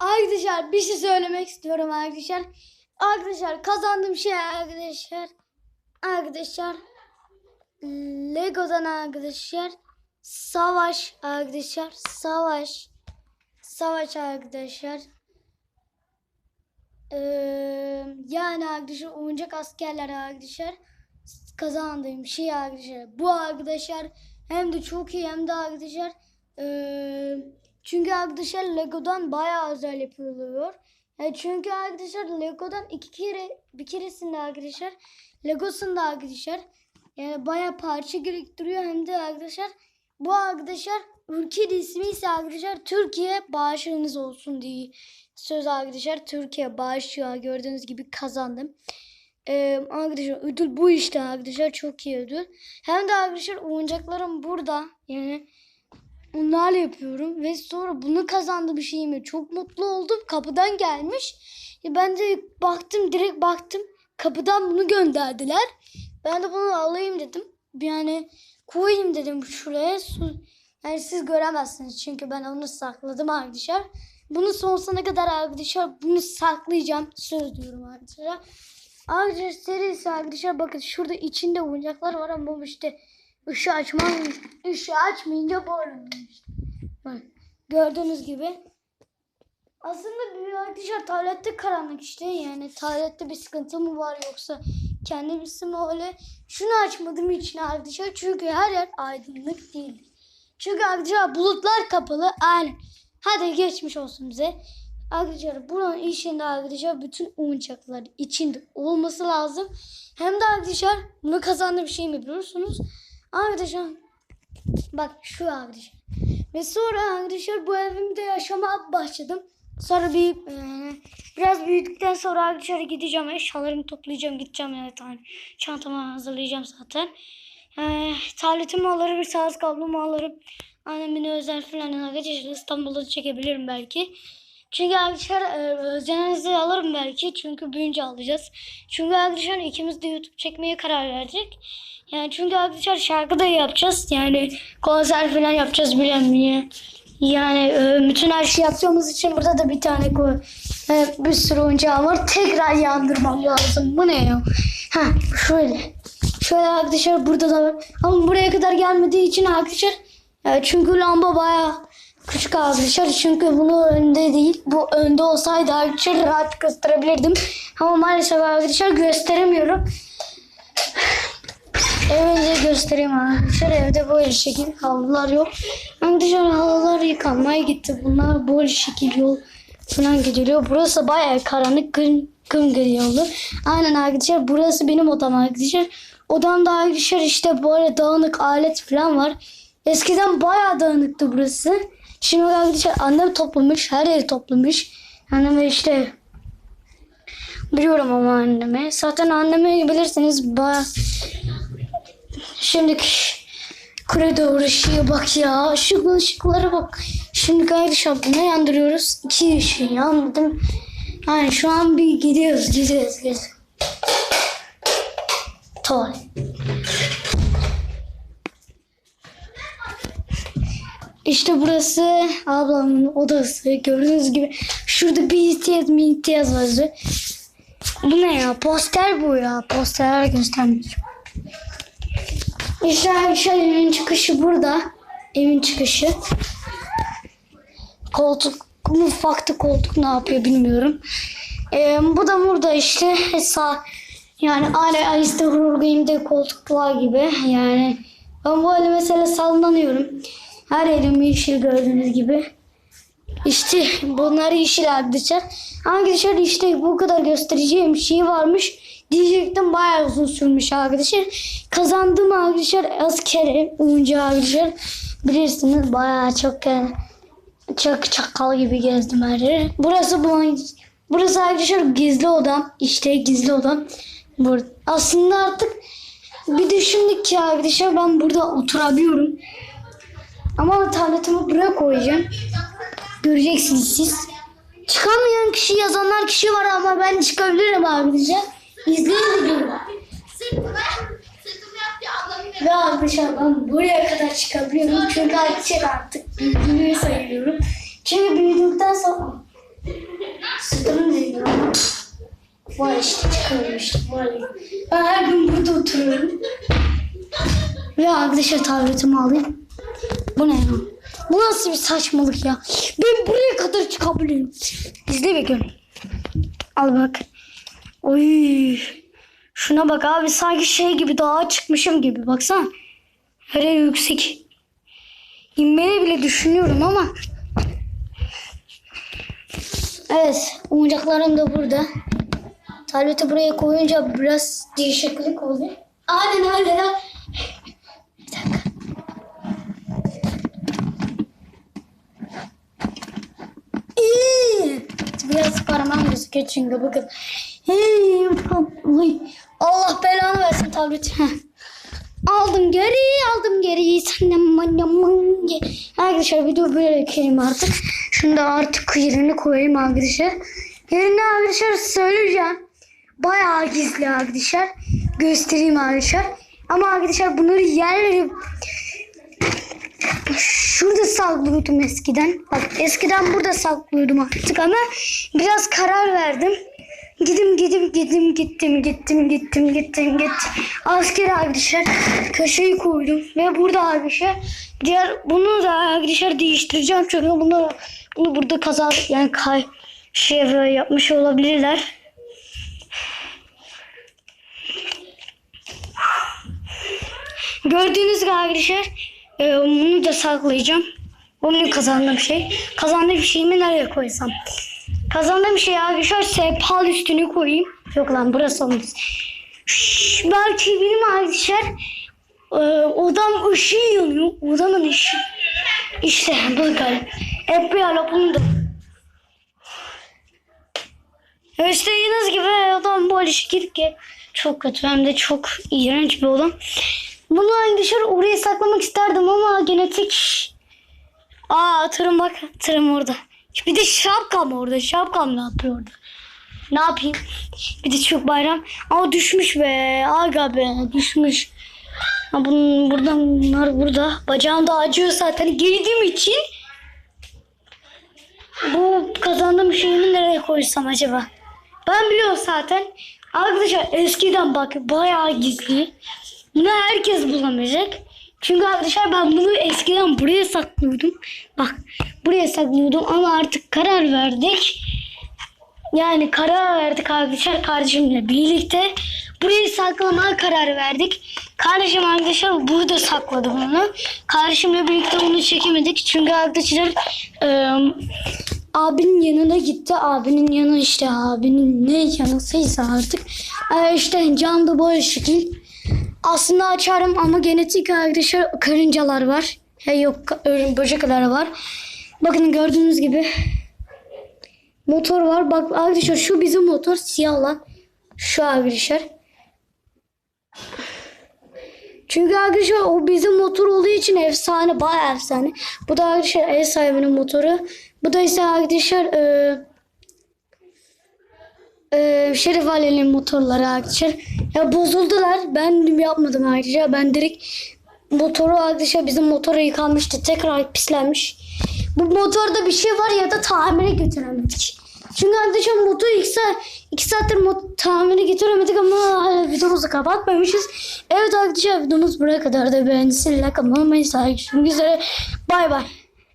Arkadaşlar bir şey söylemek istiyorum arkadaşlar. Arkadaşlar kazandığım şey arkadaşlar. Arkadaşlar Lego'dan arkadaşlar savaş arkadaşlar savaş savaş arkadaşlar. Ee, yani arkadaşlar oyuncak askerler arkadaşlar kazandığım şey arkadaşlar. Bu arkadaşlar hem de çok iyi hem de arkadaşlar ee, çünkü arkadaşlar Lego'dan bayağı özel yapılıyor. Yani çünkü arkadaşlar Lego'dan iki kere bir keresinde arkadaşlar Legosunda arkadaşlar yani bayağı parça gerektiriyor hem de arkadaşlar bu arkadaşlar ülke ismi ise arkadaşlar Türkiye bağışınız olsun diye söz arkadaşlar Türkiye bağışı gördüğünüz gibi kazandım. Ee, arkadaşlar ödül bu işte arkadaşlar çok iyi ödül. Hem de arkadaşlar oyuncaklarım burada yani onlarla yapıyorum ve sonra bunu kazandı bir şeyimi çok mutlu oldum kapıdan gelmiş. Ben de baktım direkt baktım kapıdan bunu gönderdiler. Ben de bunu alayım dedim. Yani koyayım dedim şuraya. Su- Yani siz göremezsiniz çünkü ben onu sakladım arkadaşlar. Bunu sonsuza kadar arkadaşlar bunu saklayacağım. Söz diyorum arkadaşlar. Arkadaşlar serisi arkadaşlar bakın şurada içinde oyuncaklar var ama bu işte ışığı açmam ışığı açmayınca olmuş. Bak gördüğünüz gibi. Aslında bir arkadaşlar tablette karanlık işte yani tablette bir sıkıntı mı var yoksa kendimizi mi öyle şunu açmadım için arkadaşlar çünkü her yer aydınlık değil. Çünkü arkadaşlar bulutlar kapalı aynen. Hadi geçmiş olsun bize. Arkadaşlar buranın içinde arkadaşlar bütün oyuncaklar içinde olması lazım. Hem de arkadaşlar bunu kazandığım şey mi biliyorsunuz? Arkadaşlar bak şu arkadaşlar. Ve sonra arkadaşlar bu evimde yaşamaya başladım. Sonra bir e, biraz büyüdükten sonra arkadaşlar gideceğim eşyalarımı toplayacağım gideceğim evet yani çantamı hazırlayacağım zaten. E, tabletimi alırım sağız kablomu alırım. Annemin özel falan arkadaşlar İstanbul'da çekebilirim belki. Çünkü arkadaşlar e, özelinizi alırım belki. Çünkü büyünce alacağız. Çünkü arkadaşlar ikimiz de YouTube çekmeye karar verdik. Yani çünkü arkadaşlar şarkı da yapacağız. Yani konser falan yapacağız bilen niye. Yani e, bütün her şeyi yapacağımız için burada da bir tane koy. e, bir sürü oyuncağım var. Tekrar yandırmam lazım. Bu ne ya? Ha şöyle. Şöyle arkadaşlar burada da var. Ama buraya kadar gelmediği için arkadaşlar çünkü lamba bayağı küçük arkadaşlar. Çünkü bunu önde değil. Bu önde olsaydı arkadaşlar rahat gösterebilirdim. Ama maalesef arkadaşlar gösteremiyorum. Evde göstereyim arkadaşlar. Evde böyle şekil havlular yok. Arkadaşlar halılar yıkanmaya gitti. Bunlar böyle şekil yol falan gidiliyor. Burası bayağı karanlık kım, kım geliyordu. Aynen arkadaşlar burası benim odam arkadaşlar. Odamda arkadaşlar işte böyle dağınık alet falan var. Eskiden bayağı dağınıktı burası. Şimdi arkadaşlar annem toplamış. Her yeri toplamış. Anneme işte biliyorum ama anneme. Zaten annemi bilirsiniz bayağı Şimdi koridor ışığı bak ya. Şu ışıklara bak. Şimdi arkadaşlar bunu yandırıyoruz. İki ışığı yandım. Yani şu an bir gidiyoruz gidiyoruz gidiyoruz. Tuvalet. İşte burası ablamın odası. Gördüğünüz gibi şurada bir ihtiyaç bir ihtiyaç var. Bu ne ya? Poster bu ya. Posterler göstermiş. İşte arkadaşlar evin çıkışı burada. Evin çıkışı. Koltuk. Mutfakta koltuk ne yapıyor bilmiyorum. Ee, bu da burada işte sağ yani aile horror game'de koltuklar gibi yani ben böyle mesela sallanıyorum. Her yerim yeşil gördüğünüz gibi. İşte bunlar yeşil arkadaşlar. Arkadaşlar işte bu kadar göstereceğim şey varmış. Diyecektim bayağı uzun sürmüş arkadaşlar. Kazandım arkadaşlar askeri oyuncu arkadaşlar. Bilirsiniz bayağı çok yani çok çakal gibi gezdim her yeri. Burası bu Burası arkadaşlar gizli odam. İşte gizli odam. Burada. Aslında artık bir düşündük ki arkadaşlar ben burada oturabiliyorum. Ama tabletimi buraya koyacağım. Göreceksiniz siz. Çıkamayan kişi yazanlar kişi var ama ben çıkabilirim arkadaşlar. İzleyin videoyu. Ve arkadaşlar buraya kadar çıkabiliyorum. Çünkü arkadaşlar artık büyüdüğümü sayıyorum. Çünkü büyüdükten sonra Var işte çıkıyorum işte. Var ya. Ben her gün burada oturuyorum. Ve arkadaşlar tabletimi alayım. Bu ne ya? Bu nasıl bir saçmalık ya? Ben buraya kadar çıkabilirim. İzle bakıyorum. Al bak. Oy. Şuna bak abi sanki şey gibi dağa çıkmışım gibi baksana. Her yer yüksek. İnmeyi bile düşünüyorum ama. Evet oyuncaklarım da burada. Tableti buraya koyunca biraz değişiklik oldu. Aynen aynen. Bir dakika. İyi. Biraz parmağım gözüküyor çünkü bakın. Hey, Allah belanı versin tableti. Heh. Aldım geri, aldım geri. Arkadaşlar video böyle kelime artık. Şunu da artık yerini koyayım arkadaşlar. Yerini arkadaşlar söyleyeceğim. Bayağı gizli arkadaşlar. Göstereyim arkadaşlar. Ama arkadaşlar bunları yerleri Şurada saklıyordum eskiden. Bak eskiden burada saklıyordum artık ama biraz karar verdim. Gidim gidim gidim gittim gittim gittim gittim gittim. Asker arkadaşlar köşeyi koydum ve burada arkadaşlar diğer bunu da arkadaşlar değiştireceğim çünkü bunu bunu burada kaza yani kay şey yapmış olabilirler. Gördüğünüz gibi arkadaşlar e, bunu da saklayacağım. Bu benim kazandığım şey. Kazandığım şeyimi nereye koysam? Kazandığım şey arkadaşlar sehpal üstüne koyayım. Yok lan burası olmaz. Şşş, belki benim arkadaşlar e, odam ışığı yanıyor. Odamın ışığı. İşte bakalım. Hep bir ara bunu da. İstediğiniz gibi odam böyle şekil ki çok kötü hem de çok iğrenç bir odam. Bunu arkadaşlar oraya saklamak isterdim ama genetik... Aa tırım bak tırım orada. Bir de şapkam orada. Şapkam ne yapıyor orada? Ne yapayım? Bir de çok bayram. Aa düşmüş be. Aga be düşmüş. Ha, bunun, buradan bunlar burada. Bacağım da acıyor zaten. Girdiğim için bu kazandığım şeyimi nereye koysam acaba? Ben biliyorum zaten. Arkadaşlar eskiden bak bayağı gizli. Bunu herkes bulamayacak. Çünkü arkadaşlar ben bunu eskiden buraya saklıyordum. Bak buraya saklıyordum ama artık karar verdik. Yani karar verdik arkadaşlar kardeşimle birlikte. Burayı saklamaya karar verdik. Kardeşim arkadaşlar burada sakladı bunu. Kardeşimle birlikte onu çekemedik. Çünkü arkadaşlar e, abinin yanına gitti. Abinin yanı işte abinin ne yanısıysa artık. E, işte cam da böyle şekil. Aslında açarım ama genetik arkadaşlar karıncalar var. He yok böcekler var. Bakın gördüğünüz gibi motor var. Bak arkadaşlar şu bizim motor siyah lan. Şu arkadaşlar. Çünkü arkadaşlar o bizim motor olduğu için efsane bayağı efsane. Bu da arkadaşlar ev sahibinin motoru. Bu da ise arkadaşlar e, e, Şerif Ali'nin motorları arkadaşlar. Ya bozuldular. Ben yapmadım arkadaşlar. Ben direkt motoru arkadaşlar bizim motoru yıkanmıştı. Tekrar pislenmiş. Bu motorda bir şey var ya da tamire götüremedik. Çünkü arkadaşlar motor iki, saat, iki saattir mot- tamire getiremedik ama videomuzu kapatmamışız. Evet arkadaşlar videomuz buraya kadar da beğendiyseniz like atmayı unutmayın. Görüşmek üzere. Bay bay.